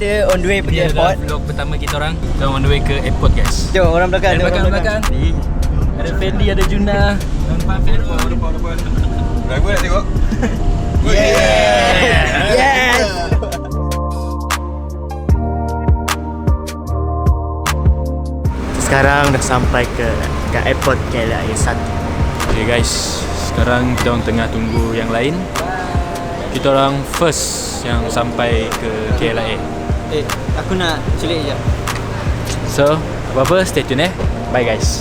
Kita on the way pergi airport. vlog pertama kita orang. Kita on the way ke airport guys. Jom orang belakang. Ada belakang, orang belakang. Ni. Ada Fendi, ada Juna. Depan Fendi? Driver nak tengok. Yes. Sekarang dah sampai ke kat airport KLIA 1. Okay guys. Sekarang kita orang tengah tunggu yang lain. Kita orang first yang sampai ke KLIA Eh, aku nak celik je. So, apa-apa stay tune eh Bye guys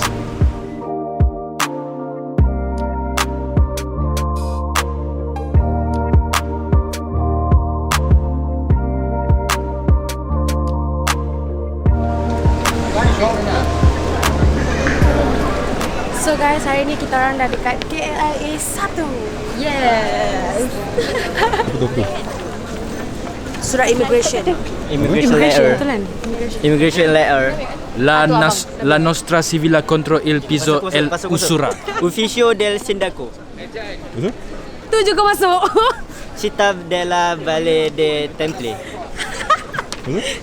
So guys, hari ni kita orang dah dekat KLIA 1. Yes. Surat immigration. Immigration, letter. Immigration. Immigration letter. La, nas, la nostra civila contro il piso masuk, usura Ufficio del Sindaco. Tu juga masuk. Città della Valle de Temple.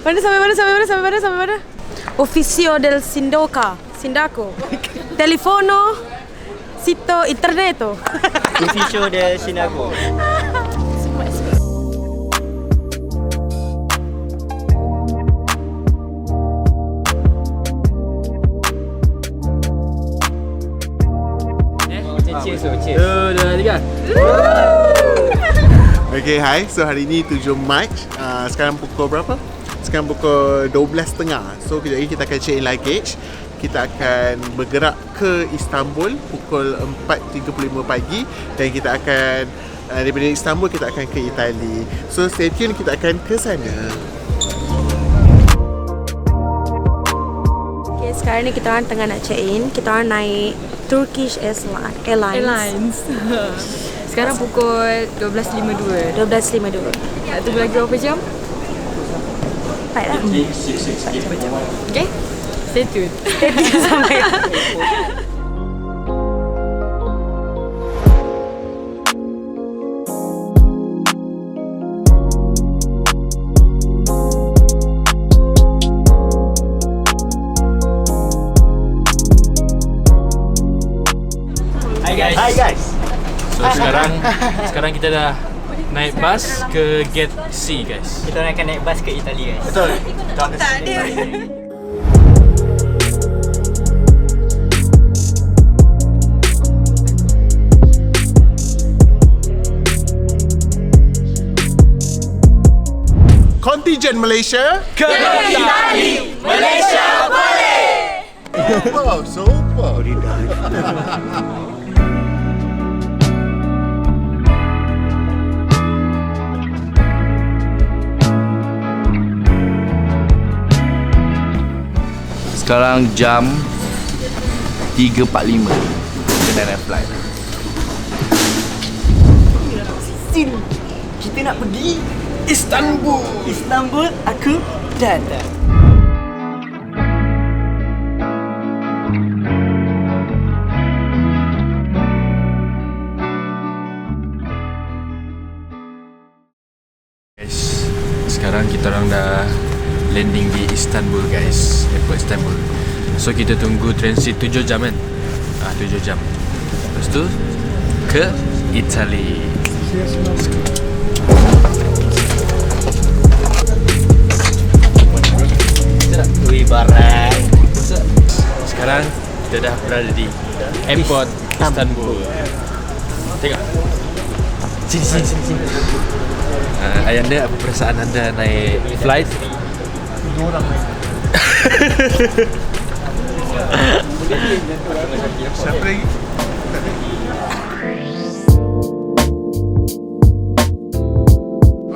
mana sampai mana sampai mana sampai mana sampai mana? Officio del Sindoca. Sindaco. Telefono. Sito interneto. Ufficio del Sindaco. Cheers, oh, cheers. Dua, dua, tiga Okay, hi. So hari ni 7 Mac. Uh, sekarang pukul berapa? Sekarang pukul 12.30. So kejap lagi kita akan check in luggage. Kita akan bergerak ke Istanbul pukul 4.35 pagi dan kita akan uh, daripada Istanbul kita akan ke Itali. So stay tune kita akan ke sana. Sekarang ni kita orang tengah nak check in. Kita orang naik Turkish Airlines. Airlines. Sekarang pukul 12.52. 12.52. Nak tunggu lagi berapa jam? Baik lah. Okay? Stay tune. Sampai. So sekarang Sekarang kita dah Naik bas ke gate C guys Kita orang akan naik bas ke Itali guys. Betul. Tak ada. Contingent Malaysia. Ke Itali Wow, super. Sekarang jam 3.45 Kita naik flight Sin. Kita nak pergi Istanbul. Istanbul aku datang. Landing di Istanbul guys Airport Istanbul So kita tunggu transit 7 jam kan ah, 7 jam Lepas tu Ke Itali Let's go. Barang. Sekarang kita dah berada di Airport Istanbul Tengok Sini sini sini, sini. Uh, Ayanda apa perasaan anda naik flight?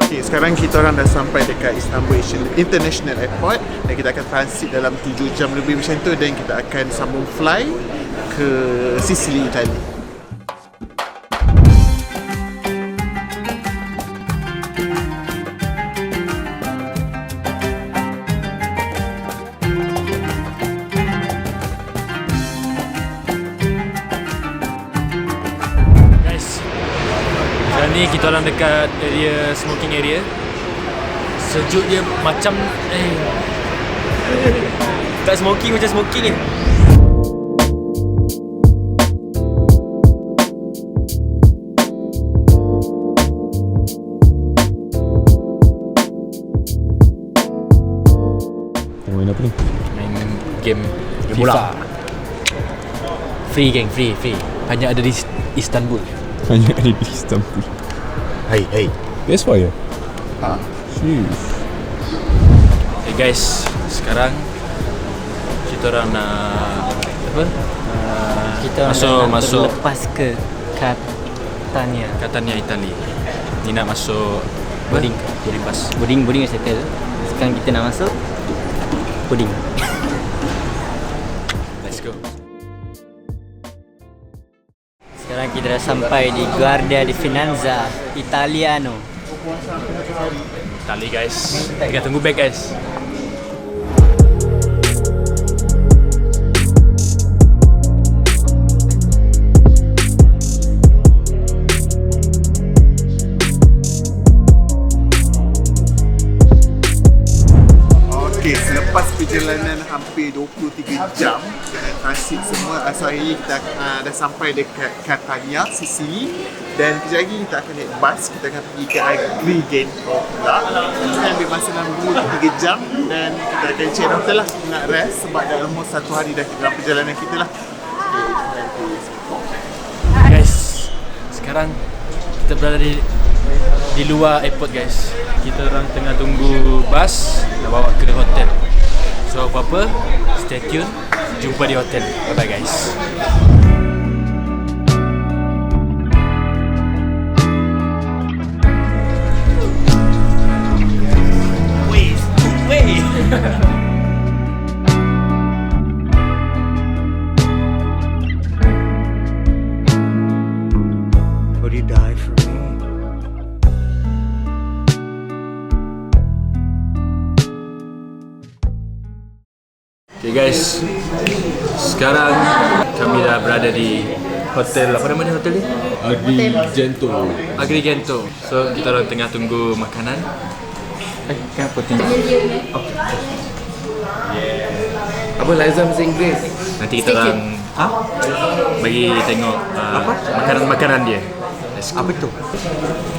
Okay, sekarang kita orang dah sampai dekat Istanbul International Airport dan kita akan transit dalam 7 jam lebih macam tu dan kita akan sambung fly ke Sicily, Itali. Ni kita orang dekat area smoking area Sejuk dia macam eh. Tak smoking macam smoking ni. Main apa ni? Main game Game FIFA. bola. Free geng, free, free. Hanya ada di Istanbul. Hanya ada di Istanbul. Hey, hey. PS4 ya? Ha. Sheesh. Okay guys, sekarang kita orang nak apa? Uh, Kita masuk nak masuk lepas ke Catania. Catania Itali. Ni nak masuk Boarding. boarding pass. Boarding boarding dah settle. Sekarang kita nak masuk boarding. Kita dah sampai di Guardia di Finanza, Italiano. Itali guys. Kita tunggu back guys. Perjalanan hampir 23 jam transit semua asal hari ni kita uh, dah sampai dekat Catania, Sicily dan kejap lagi kita akan naik bus kita akan pergi ke Agrigento pula kita ambil masa dalam 2-3 jam dan kita akan check hotel lah nak rest sebab dah almost satu hari dah dalam perjalanan kita lah Guys, sekarang kita berada di di luar airport guys. Kita orang tengah tunggu bas nak bawa ke hotel. So apa-apa, stay tune. Jumpa di hotel. Bye bye guys. Okay guys, sekarang kami dah berada di hotel apa nama dia hotel ni? Agrigento. Agrigento. So kita orang tengah tunggu makanan. Eh, kenapa tengok? Apa Liza bahasa Inggeris? Nanti kita orang ha? bagi tengok uh, makanan-makanan dia. Let's go. Apa tu?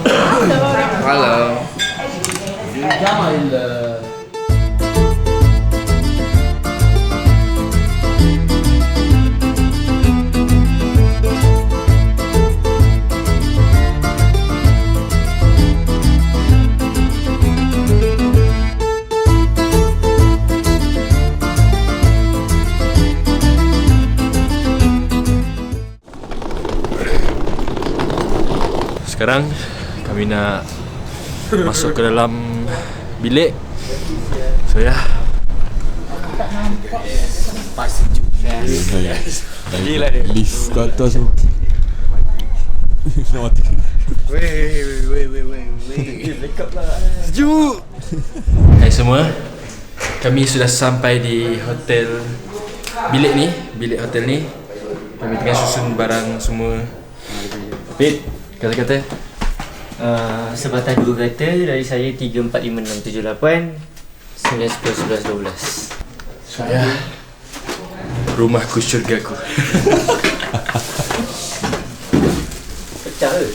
Halo. Sekarang kami nak masuk ke dalam bilik. So ya. Gila dia. Lift kat atas tu. Nak mati. Hai semua. Kami sudah sampai di hotel bilik ni, bilik hotel ni. Kami tengah susun barang semua. Pit, kata-kata. Uh, sebatang dua kata dari saya 3, 4, 5, 6, 7, 8 9, 10, 11, 12 So ya. Rumahku syurgaku. Pecah ke?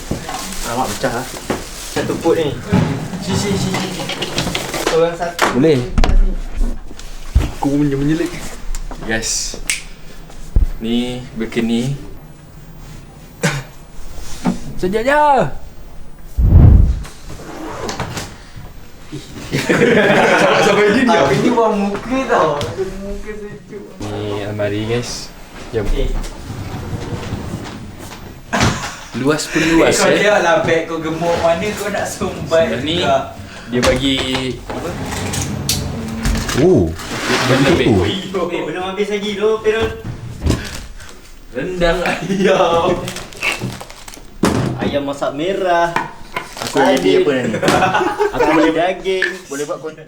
Alamak pecah lah Satu pot ni Sisi, sisi Seorang satu Boleh. Aku punya menyelit. Guys. Ni berkeni. Sejaknya. Sampai gini ya? Ini buang muka tau Ni almari guys. Jom. Eh, Luas pun luas Kau eh. lihat lah beg kau gemuk mana kau nak sumbat ni dia bagi apa? Oh. Lebih. Eh, belum habis lagi tu Rendang ayam. Ayam masak merah. Aku jadi apa ni? Aku boleh daging. Boleh buat konten